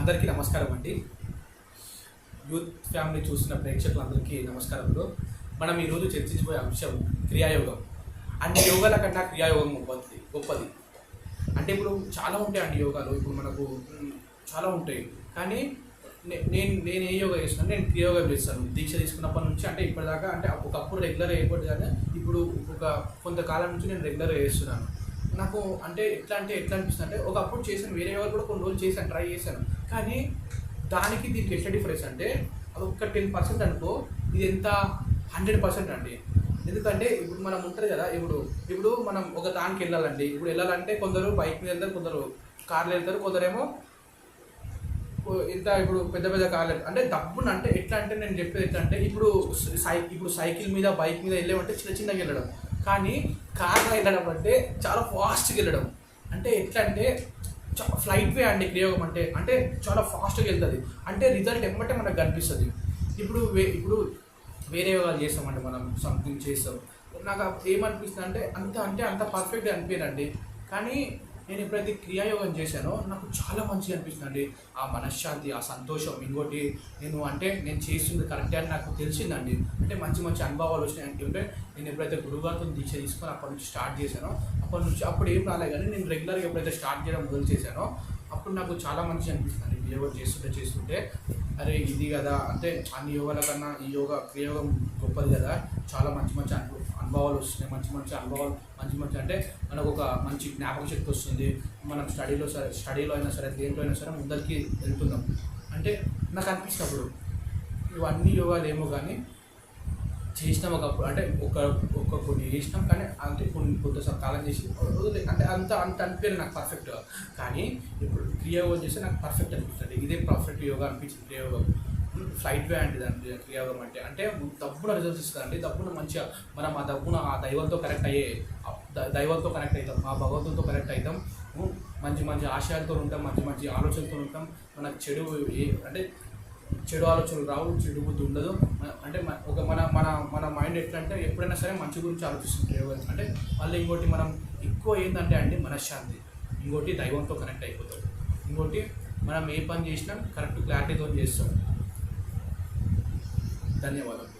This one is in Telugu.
అందరికీ నమస్కారం అండి. యూత్ ఫ్యామిలీ చూస్తున్న ప్రేక్షకులందరికీ నమస్కారములు. మనం ఈరోజు చర్చించబోయే అంశం క్రియాయోగం. అన్ని యోగాల కన్నా క్రియాయోగం గొప్పది గొప్పది. అంటే ఇప్పుడు చాలా ఉంటాయి అండి యోగాలు. ఇప్పుడు మనకు చాలా ఉంటాయి. కానీ నే- నేను నేను ఏ యోగా చేస్తాను నేను క్రియాయోగం చేస్తాను. దీక్ష తీసుకున్నప్పటి నుంచి అంటే ఇప్పటిదాకా అంటే ఒకప్పుడు రెగ్యులర్ అయిపోతుంది కానీ ఇప్పుడు ఒక కొంతకాలం నుంచి నేను రెగ్యులర్గా చేస్తున్నాను. నాకు అంటే ఎట్లా అంటే ఎట్లా అనిపిస్తుంది అంటే ఒకప్పుడు చేశాను వేరే వాళ్ళు కూడా కొన్ని రోజులు చేశాను ట్రై చేశాను. కానీ దానికి దీనికి ఎట్లా డిఫరెన్స్ అంటే అది ఒక టెన్ పర్సెంట్ అనుకో ఇది ఎంత? హండ్రెడ్ పర్సెంట్ అండి. ఎందుకంటే ఇప్పుడు మనం ఉంటుంది కదా ఇప్పుడు ఇప్పుడు మనం ఒక దానికి వెళ్ళాలండి. ఇప్పుడు వెళ్ళాలంటే కొందరు బైక్ మీద వెళ్తారు కొందరు కార్లు వెళ్తారు కొందరేమో ఇంత ఇప్పుడు పెద్ద పెద్ద కార్లు అంటే డబ్బును అంటే ఎట్లా అంటే నేను చెప్పేది ఎట్లా అంటే ఇప్పుడు సై ఇప్పుడు సైకిల్ మీద బైక్ మీద వెళ్ళామంటే చిన్న చిన్నగా వెళ్ళడం. కానీ కార్లో వెళ్ళడం అంటే చాలా ఫాస్ట్గా వెళ్ళడం. అంటే ఎట్లా అంటే ఫ్లైట్ వే అండి ప్రయోగం అంటే అంటే చాలా ఫాస్ట్గా వెళ్తుంది. అంటే రిజల్ట్ ఎమ్మటే మనకు కనిపిస్తుంది. ఇప్పుడు వే ఇప్పుడు వేరే వాళ్ళు చేస్తామంటే మనం సంథింగ్ చేస్తాం. నాకు ఏమనిపిస్తుంది అంటే అంత అంటే అంత పర్ఫెక్ట్గా అనిపించండి కానీ నేను ఎప్పుడైతే క్రియాయోగం చేశానో నాకు చాలా మంచిగా అనిపిస్తుందండి అండి ఆ మనశ్శాంతి ఆ సంతోషం ఇంకోటి నేను అంటే నేను చేస్తుంది కరెక్టే అని నాకు తెలిసిందండి. అంటే మంచి మంచి అనుభవాలు వచ్చినాయి. అంటే నేను ఎప్పుడైతే గురుగారితో దీక్ష తీసుకొని అప్పటి నుంచి స్టార్ట్ చేశానో అప్పటి నుంచి అప్పుడు ఏం రాలేదు కానీ నేను రెగ్యులర్గా ఎప్పుడైతే స్టార్ట్ చేయడం మొదలు చేశానో అప్పుడు నాకు చాలా మంచిగా అనిపిస్తుంది యోగా చేస్తుంటే చేస్తుంటే అరే ఇది కదా అంటే అన్ని యోగాల కన్నా ఈ యోగా క్రియోగం గొప్పది కదా చాలా మంచి మంచి అనుభవం అనుభవాలు వస్తున్నాయి. మంచి మంచి అనుభవాలు మంచి మంచి అంటే మనకు ఒక మంచి జ్ఞాపక శక్తి వస్తుంది. మనం స్టడీలో సరే స్టడీలో అయినా సరే దేంట్లో అయినా సరే ముందరికి వెళ్తున్నాం. అంటే నాకు అనిపించినప్పుడు ఇవన్నీ యోగాలు ఏమో కానీ చేసినాం ఒకప్పుడు. అంటే ఒక ఒక కొన్ని చేసినాం కానీ అంటే కొన్ని కొంత కాలం చేసి వదిలే- అంటే అంత అంత అనిపించలేదు నాకు పర్ఫెక్ట్గా కానీ ఇప్పుడు క్రియాయోగం చేస్తే నాకు పర్ఫెక్ట్ అనిపిస్తుంది. ఇదే పర్ఫెక్ట్ యోగా అనిపించింది క్రియాయోగం ఫ్లైట్ వే అంటే దాన్ని క్రియాయోగం అంటే. అంటే తప్పున రిజల్ట్స్ ఇస్తుందండి తప్పున మంచిగా మనం ఆ తప్పున ఆ దైవంతో కనెక్ట్ అయ్యే దైవంతో కనెక్ట్ అవుతాం. ఆ భగవంతుతో కనెక్ట్ అవుతాం. మంచి మంచి ఆశయాలతో ఉంటాం. మంచి మంచి ఆలోచనలతో ఉంటాం. మనకు చెడు ఏ అంటే చెడు ఆలోచనలు రావు చెడు బుద్ధి ఉండదు. అంటే ఒక మన మన మన మైండ్ ఎట్లా అంటే ఎప్పుడైనా సరే మంచి గురించి ఆలోచిస్తుంది అంటే మళ్ళీ ఇంకోటి మనం ఎక్కువ ఏంటంటే అండి మనశ్శాంతి. ఇంకోటి దైవంతో కనెక్ట్ అయిపోతాం. ఇంకోటి మనం ఏ పని చేసినా కరెక్ట్ క్లారిటీతో చేస్తాం. ధన్యవాదాలు